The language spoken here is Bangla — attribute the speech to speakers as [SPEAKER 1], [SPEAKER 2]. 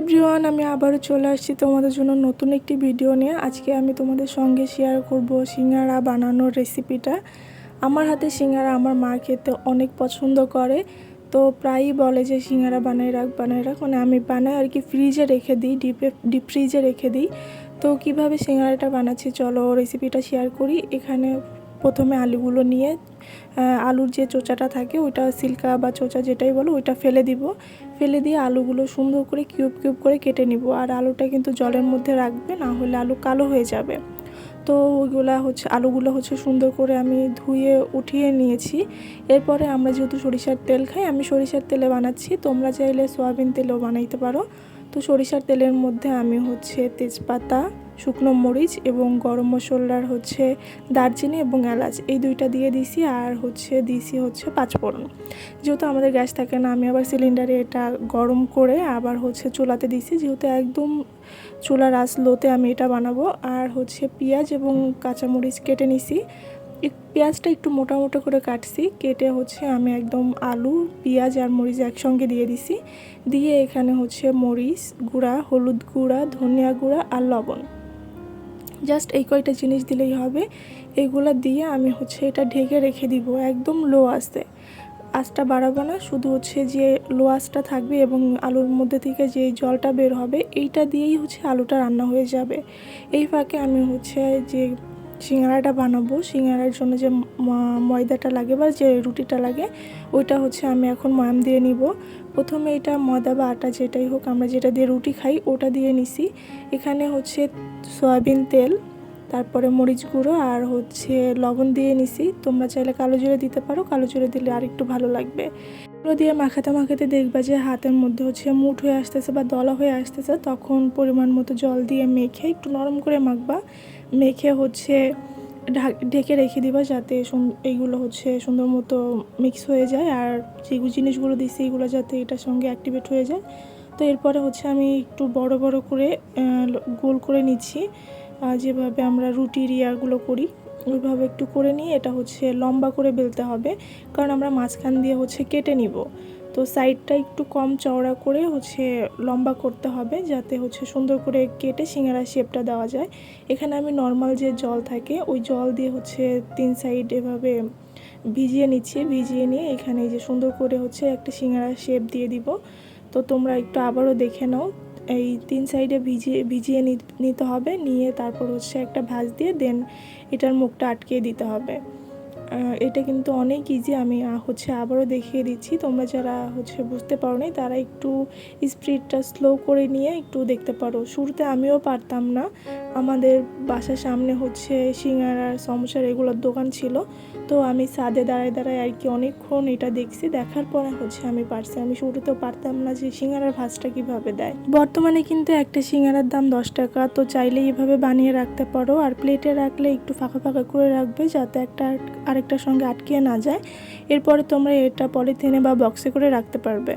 [SPEAKER 1] এভরিওয়ান, আমি আবারও চলে আসছি তোমাদের জন্য নতুন একটি ভিডিও নিয়ে। আজকে আমি তোমাদের সঙ্গে শেয়ার করব সিঙ্গারা বানানোর রেসিপিটা আমার হাতে সিঙ্গারা আমার মা খেতে অনেক পছন্দ করে, তো প্রায়ই বলে যে সিঙ্গারা বানাই রাখ বানাই রাখ। মানে আমি বানাই আর কি ফ্রিজে রেখে দিই ডিপে ডিপ ফ্রিজে রেখে দিই। তো কীভাবে সিঙ্গারাটা বানাচ্ছি, চলো রেসিপিটা শেয়ার করি। এখানে প্রথমে আলুগুলো নিয়ে আলুর যে চোচাটা থাকে ওইটা সিল্কা বা চোচা যেটাই বলো ওইটা ফেলে দিব। ফেলে দিয়ে আলুগুলো সুন্দর করে কিউব কিউব করে কেটে নিব। আর আলুটা কিন্তু জলের মধ্যে রাখবে, না হলে আলু কালো হয়ে যাবে। তো ওইগুলা হচ্ছে, আলুগুলো হচ্ছে সুন্দর করে আমি ধুয়ে উঠিয়ে নিয়েছি। এরপরে আমরা যেহেতু সরিষার তেল খাই, আমি সরিষার তেলে বানাচ্ছি। তোমরা চাইলে সয়াবিন তেলেও বানাইতে পারো। তো সরিষার তেলের মধ্যে আমি হচ্ছে তেজপাতা শুকনো মরিচ এবং গরম মশলার হচ্ছে দারচিনি এবং এলাচ, এই দুইটা দিয়ে দিছি। আর হচ্ছে দিছি হচ্ছে পাঁচফোড়ন। যেহেতু আমাদের গ্যাস থাকে না, আমি আবার সিলিন্ডারে এটা গরম করে আবার হচ্ছে চুলাতে দিছি। যেহেতু একদম চুলার আঁচ লোতে আমি এটা বানাবো। আর হচ্ছে পেঁয়াজ এবং কাঁচামরিচ কেটে নিছি। পেঁয়াজটা একটু মোটা মোটা করে কাটছি। কেটে হচ্ছে আমি একদম আলু, পেঁয়াজ আর মরিচ একসঙ্গে দিয়ে দিছি। দিয়ে এখানে হচ্ছে মরিচ গুঁড়া, হলুদ গুঁড়া, ধনিয়া গুঁড়া আর লবণ। জাস্ট এই কয়টা জিনিস দিলেই হবে। এগুলো দিয়ে আমি হচ্ছে এটা ঢেকে রেখে দিব, একদম লো আস্তে আঁচটা বাড়াবো না, শুধু হচ্ছে যে লো আঁচটা থাকবে এবং আলুর মধ্যে থেকে যে জলটা বের হবে, এইটা দিয়েই হচ্ছে আলুটা রান্না হয়ে যাবে। এই ফাঁকে আমি হচ্ছে যে সিঙ্গারাটা বানাবো। সিঙ্গারার জন্য যে ময়দাটা লাগে বা যে রুটিটা লাগে, ওইটা হচ্ছে আমি এখন ময়াম দিয়ে নিব। প্রথমে এটা ময়দা বা আটা যেটাই হোক, আমরা যেটা দিয়ে রুটি খাই, ওটা দিয়ে নিছি। এখানে হচ্ছে সয়াবিন তেল, তারপরে মরিচ গুঁড়ো আর হচ্ছে লবণ দিয়ে নিছি। তোমরা চাইলে কালো জিরে দিতে পারো, কালো জিরে দিলে আর একটু ভালো লাগবে। এগুলো দিয়ে মাখাতে মাখাতে দেখবা যে হাতের মধ্যে হচ্ছে মুঠ হয়ে আসতেছে বা দলা হয়ে আসতেছে, তখন পরিমাণ মতো জল দিয়ে মেখে একটু নরম করে মাখবা। মেখে হচ্ছে ঢেকে রেখে দিবা যাতে এইগুলো হচ্ছে সুন্দর মতো মিক্স হয়ে যায়। আর যে জিনিসগুলো দিচ্ছি এগুলো যাতে এটার সঙ্গে অ্যাক্টিভেট হয়ে যায়। তো এরপরে হচ্ছে আমি একটু বড় বড় করে গোল করে নিচ্ছি। যেভাবে আমরা রুটির ইয়াগুলো করি। ওইভাবে একটু করে নিয়ে এটা হচ্ছে লম্বা করে বেলতে হবে। কারণ আমরা মাঝখান দিয়ে হচ্ছে কেটে নিব। তো সাইডটা একটু কম চওড়া করে হচ্ছে লম্বা করতে হবে যাতে হচ্ছে সুন্দর করে কেটে সিঙ্গারা শেপটা দেওয়া যায়। এখানে আমি নর্মাল যে জল থাকে, ওই জল দিয়ে হচ্ছে তিন সাইড এভাবে ভিজিয়ে নিচ্ছি। ভিজিয়ে নিয়ে এখানে যে সুন্দর করে হচ্ছে একটা সিঙ্গারা শেপ দিয়ে দিব। তো তোমরা একটু আবারও দেখে নাও এই তিন সাইডে ভিজিয়ে ভিজিয়ে নিতে হবে, নিয়ে তারপর হচ্ছে একটা ভাঁজ দিয়ে দেন এটার মুখটা আটকে দিতে হবে। এটা কিন্তু অনেক ইজি আমি হচ্ছে আবারও দেখিয়ে দিচ্ছি। তোমরা যারা হচ্ছে বুঝতে পারো নি তারা একটু স্পিডটা স্লো করে নিয়ে একটু দেখতে পারো। শুরুতে আমিও পারতাম না। আমাদের বাসার সামনে হচ্ছে সিঙ্গারার সমস্যার এগুলোর দোকান ছিল। তো আমি ছাদে দাঁড়ায় দাঁড়ায় আর কি অনেকক্ষণ এটা দেখছি। দেখার পরে হচ্ছে আমি পারছি। আমি শুরুতেও পারতাম না যে সিঙ্গারার ভাজটা কীভাবে দেয়। বর্তমানে কিন্তু একটা সিঙ্গারার দাম দশ টাকা। তো চাইলে এভাবে বানিয়ে রাখতে পারো। আর প্লেটে রাখলে একটু ফাঁকা ফাঁকা করে রাখবে, যাতে একটা আরেকটার সঙ্গে আটকিয়ে না যায়। এরপরে তোমরা এটা পলিথিনে বা বক্সে করে রাখতে পারবে।